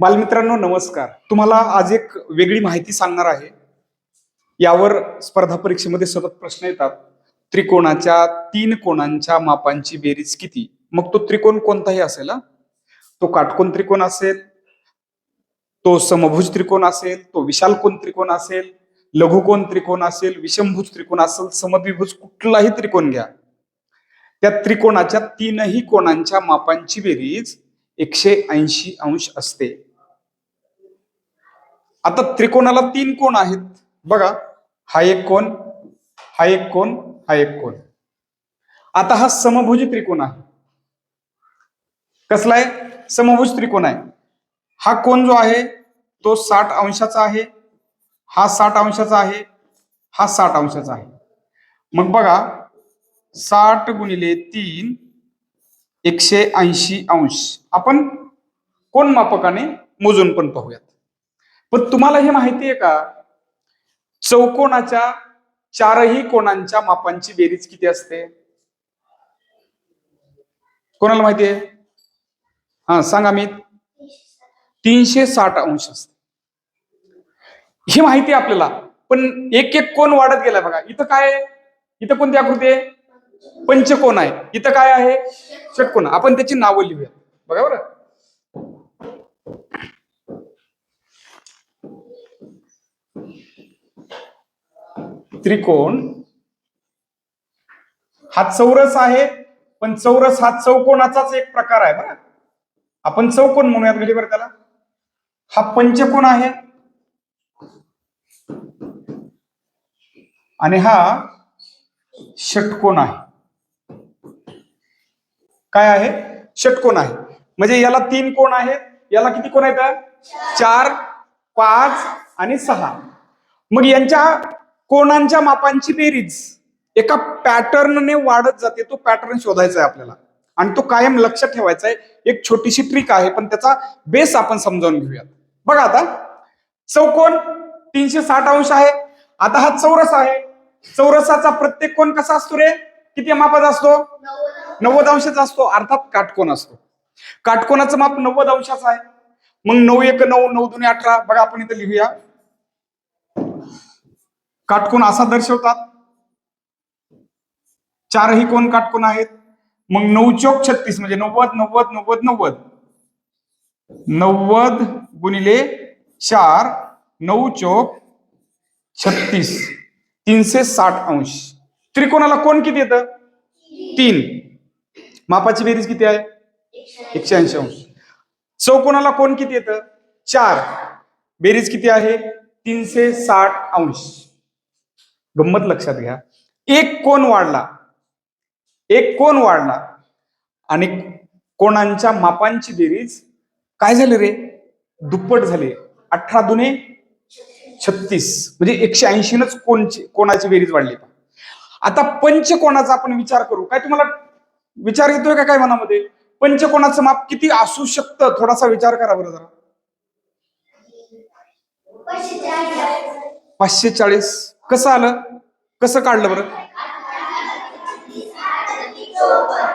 बालमित्रांनो नमस्कार. तुम्हाला आज एक वेगळी माहिती सांगणार आहे. यावर स्पर्धा परीक्षेमध्ये सतत प्रश्न येतात. त्रिकोणाच्या तीन कोणांच्या मापांची बेरीज किती? मग तो त्रिकोण कोणताही असेल तो काटकोन त्रिकोण असेल तो समभुज त्रिकोण असेल तो विशालकोन त्रिकोण असेल लघुकोन त्रिकोण असेल विषमभुज त्रिकोण असेल समद्विभुज कुठलाही त्रिकोण घ्या. त्या त्रिकोणाच्या तीनही कोणांच्या मापांची बेरीज एकशे ऐंशी अंश असते. आता त्रिकोणाला तीन कोण आहेत? बघा हा एक कोण हा एक कोण हा एक कोण. आता हा समभुज त्रिकोण आहे. कसला आहे? समभुज त्रिकोण आहे. हा कोण जो आहे तो साठ अंशाचा आहे. हा साठ अंशाचा आहे हा साठ अंशाचा आहे. मग बघा साठ गुणिले तीन एकशे ऐंशी अंश. आपण कोण मापकाने मोजून पण पाहूयात. पण तुम्हाला हे माहिती आहे का? चौकोनाच्या चारही कोणांच्या मापांची बेरीज किती असते? कोणाला माहिती आहे? हा सांगा मी. तीनशे साठ अंश असते. ही माहिती आहे आपल्याला. पण एक एक कोण वाढत गेला बघा. इथं काय आहे? इथं कोणती आकृती आहे? पंचकोण आहे. इथं काय आहे? षटकोण आपण त्याची नावं लिहूया बघा बरं. त्रिकोण. हा चौरस आहे पण चौरस हा चौकोनाचाच एक प्रकार आहे बरं. आपण चौकोन म्हणूयात म्हणजे बरं त्याला. हा पंचकोन आहे. आणि हा षटकोन आहे. काय आहे? षटकोन आहे. म्हणजे याला तीन कोण आहेत? याला किती कोण आहेत? चार पाच आणि सहा. मग यांच्या कोणांच्या मापांची बेरीज? एका पॅटर्नने वाढत जाते तो पॅटर्न शोधायचा आहे आपल्याला. आणि तो कायम लक्षात ठेवायचा आहे. एक छोटीशी ट्रिक आहे पण त्याचा बेस आपण समजावून घेऊयात. बघा आता. चौकोन तीनशे साठ अंश आहे. आता हा चौरस आहे. चौरसाचा प्रत्येक कोण कसा असतो रे? किती मापाचा असतो? नव्वद अंशाचा असतो. अर्थात काटकोन असतो. काटकोनाचं माप नव्वद अंशाचं आहे. मग नऊ एक नऊ नऊ दोन्ही अठरा. बघा आपण इथं लिहूया. काटकोन असा दर्शवतात. चारही कोण काटकोन आहेत? मग नऊ चौक छत्तीस म्हणजे नव्वद नव्वद नव्वद नव्वद. नव्वद गुणिले चार नऊ चौक छत्तीस. तीनशे साठ अंश. त्रिकोणाला कोण किती येतं? तीन. मापाची बेरीज किती आहे? एकशे ऐंशी अंश. चौकोणाला कोण किती येतं? चार. बेरीज किती आहे? तीनशे साठ अंश. गंमत लक्षात घ्या. एक कोण वाढला? एक कोण वाढला? आणि कोणांच्या मापांची बेरीज काय झाली रे? दुप्पट झाली. अठरा दुने छत्तीस. म्हणजे एकशे ऐंशीनच कोणची कोणाची बेरीज वाढली? आता पंचकोणाचा आपण विचार करू? काय तुम्हाला विचार येतोय का काय मनामध्ये? पंचकोणाचं माप किती असू शकतं? थोडासा विचार करा बरं जरा. पाचशे चाळीस. कसं आलं? कसं काढलं बरं?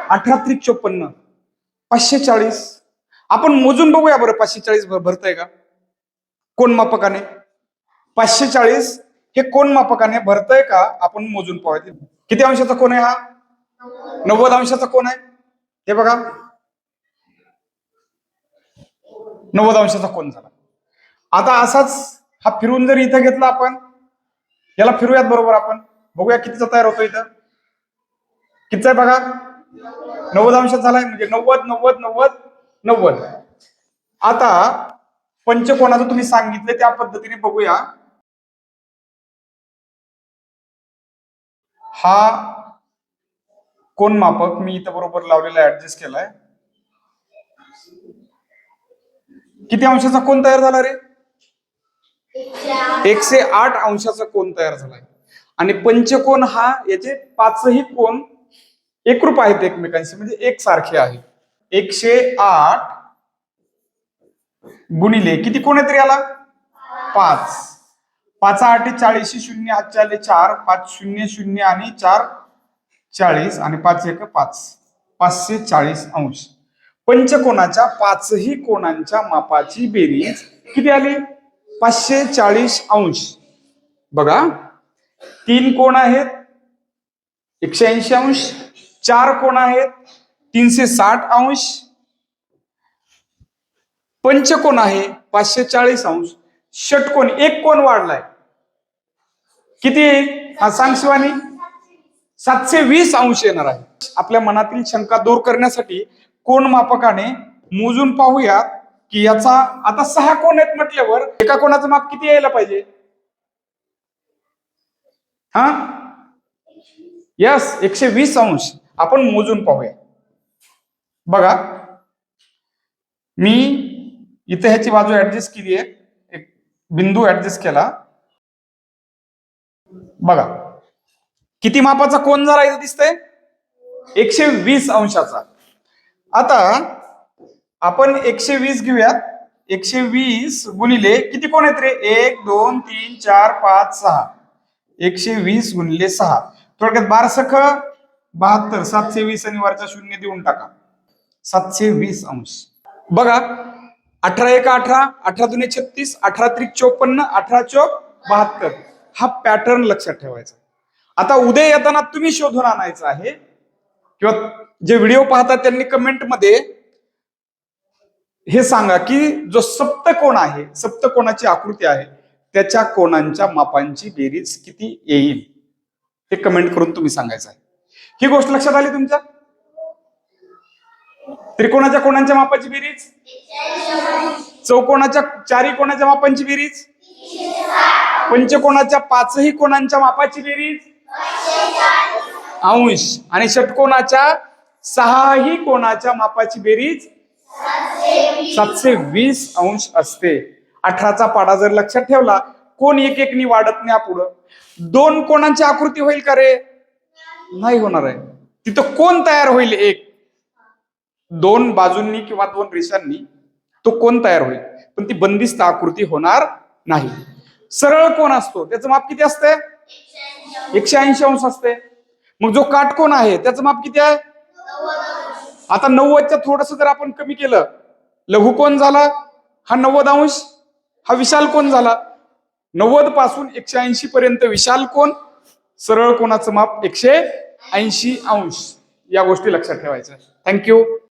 अठरा त्रिक चोपन्न. पाचशे चाळीस आपण मोजून बघूया बरं पाचशे चाळीस भरतय का? कोण मापकाने? पाचशे चाळीस हे कोण मापकाने? भरतय का? आपण मोजून पाहूया किती अंशाचा कोण आहे हा? नव्वद अंशाचा कोण आहे? हे बघा. नव्वद अंशाचा कोण झाला. आता असाच हा फिरून जर इथं घेतला आपण याला फिरूयात बरोबर आपण. बघूया कितीचा तयार होतो इथं. कितीचा आहे बघा? नव्वद अंश झालाय म्हणजे नव्वद नव्वद नव्वद नव्वद. आता पंचकोणाचं तुम्ही सांगितलं त्या पद्धतीने बघूया. हा कोण मापक मी इथं बरोबर लावलेला ऍडजस्ट केलाय. किती अंशाचा कोण तयार झाला रे? एकशे आठ अंशाचा कोण तयार झालाय. आणि पंचकोन हा याचे पाचही कोण एकरूप आहेत एकमेकांशी म्हणजे एक सारखे आहे एकशे आठ गुणिले किती कोण आहे तरी आला पाच. पाच आठ चाळीसशे शून्य हातचे चार. पाच शून्य शून्य आणि चार चाळीस आणि पाच एक पाच. पाचशे चाळीस अंश. पंचकोणाच्या पाचही कोणांच्या मापाची बेरीज किती आली? पाचशे चाळीस अंश. बघा. तीन कोण आहेत? एकशे ऐंशी अंश. चार कोण आहेत? तीनशे साठ अंश पंचकोण आहे? पाचशे चाळीस अंश षटकोन एक कोण वाढलाय? किती? हा सांग शिवानी. सातशे वीस अंश येणार आहे. आपल्या मनातील शंका दूर करण्यासाठी कोण मापकाने मोजून पाहूयात. की याचा आता सहा कोण आहेत म्हटल्यावर एका कोणाचं माप किती यायला पाहिजे? हा? यस एकशे वीस अंश. आपण मोजून पाहूया. बघा. मी इथे ह्याची बाजू ऍडजस्ट केली आहे. एक बिंदू ऍडजस्ट केला. बघा. किती मापाचा कोण जरा इथं दिसतंय? एकशे वीस अंशाचा. आता आपण एकशे वीस घेऊयात. एकशे वीस गुणिले किती कोण आहेत रे? एक दोन तीन चार पाच सहा. एकशे वीस गुणिले सहा. थोडक्यात बारसख बहात्तर सातशे वीस आणि वरचा शून्य देऊन टाका. सातशे वीस अंश. बघा अठरा एक अठरा अठरा दुने छत्तीस अठरा त्रिक चोपन्न अठरा चौक बहात्तर. हा पॅटर्न लक्षात ठेवायचा. आता उद्या येताना तुम्ही शोधून आणायचं आहे. किंवा जे व्हिडिओ पाहतात त्यांनी कमेंटमध्ये हे सांगा की जो सप्तकोण आहे सप्तकोणाची आकृती आहे त्याच्या कोणांच्या मापांची बेरीज किती येईल? हे कमेंट करून तुम्ही सांगायचं आहे. ही गोष्ट लक्षात आली तुमच्या? त्रिकोणाच्या कोणांच्या मापाची बेरीज? चौकोणाच्या चारी कोणाच्या मापांची बेरीज? पंचकोणाच्या पाचही कोणांच्या मापाची बेरीज? अंश. आणि षटकोणाच्या सहाही कोणाच्या मापाची बेरीज? सातशे वीस अंश असते. अठराचा पाडा जर लक्षात ठेवला कोण एक एकनी वाढत नाही पुढं दोन कोणांची आकृती होईल का रे? नाही होणार आहे. तिथं कोण तयार होईल एक? दोन बाजूंनी किंवा दोन रेषांनी तो कोण तयार होईल? पण ती बंदिस्त आकृती होणार नाही. सरळ कोण असतो? त्याचं माप किती असते एकशे ऐंशी अंश असते मग जो काटकोण आहे त्याचं माप किती आहे? आता नव्वदच्या थोडस जर आपण कमी केलं लघु कोण झाला? हा नव्वद अंश? हा विशाल कोण झाला? नव्वदपासून एकशे ऐंशी पर्यंत विशाल कोण? सरळ कोणाचं माप? एकशे ऐंशी अंश. या गोष्टी लक्षात ठेवायच्या. थँक्यू